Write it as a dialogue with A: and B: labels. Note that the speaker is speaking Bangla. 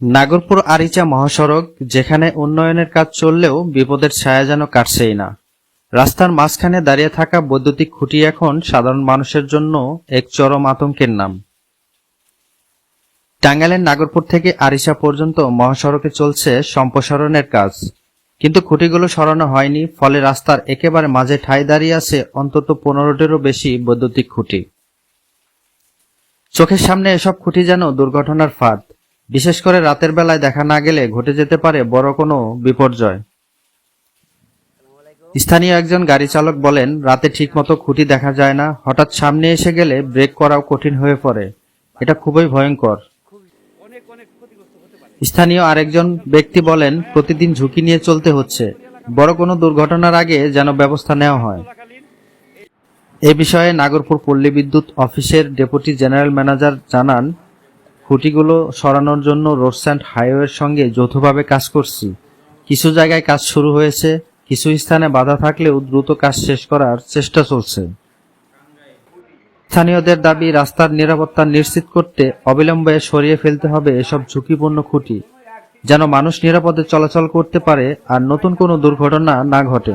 A: নাগরপুর আরিচা মহাসড়ক, যেখানে উন্নয়নের কাজ চললেও বিপদের ছায়া যেন কাটছেই না। রাস্তার মাঝখানে দাঁড়িয়ে থাকা বৈদ্যুতিক খুঁটি এখন সাধারণ মানুষের জন্য এক চরম আতঙ্কের নাম। টাঙ্গাইলের নাগরপুর থেকে আরিসা পর্যন্ত মহাসড়কে চলছে সম্প্রসারণের কাজ। কিন্তু খুঁটিগুলো সরানো হয়নি, ফলে রাস্তার একেবারে মাঝে ঠাই দাঁড়িয়ে আছে অন্তত পনেরোটিরও বেশি বৈদ্যুতিক খুঁটি। চোখের সামনে এসব খুঁটি যেন দুর্ঘটনার ফাঁদ। বিশেষ করে রাতের বেলায় দেখা না গেলে ঘটে যেতে পারে বড় কোনো বিপর্যয়। স্থানীয় একজন গাড়ি চালক বলেন, রাতে ঠিকমতো খুঁটি দেখা যায় না, হঠাৎ সামনে এসে গেলে ব্রেক করাও কঠিন হয়ে পড়ে। এটা খুবই ভয়ঙ্কর। স্থানীয় আরেকজন ব্যক্তি বলেন, প্রতিদিন ঝুঁকি নিয়ে চলতে হচ্ছে। বড় কোনো দুর্ঘটনার আগে যেন ব্যবস্থা নেওয়া হয়। এ বিষয়ে নাগরপুর পল্লী বিদ্যুৎ অফিসের ডেপুটি জেনারেল ম্যানেজার জানান, খুঁটিগুলো সরানোর জন্য রোডস অ্যান্ড হাইওয়ের সঙ্গে যৌথভাবে কাজ করছি। কিছু জায়গায় কাজ শুরু হয়েছে, কিছু স্থানে বাধা থাকলেও দ্রুত কাজ শেষ করার চেষ্টা চলছে। স্থানীয়দের দাবি, রাস্তার নিরাপত্তা নিশ্চিত করতে অবিলম্বে সরিয়ে ফেলতে হবে এসব ঝুঁকিপূর্ণ খুঁটি, যেন মানুষ নিরাপদে চলাচল করতে পারে আর নতুন কোনো দুর্ঘটনা না ঘটে।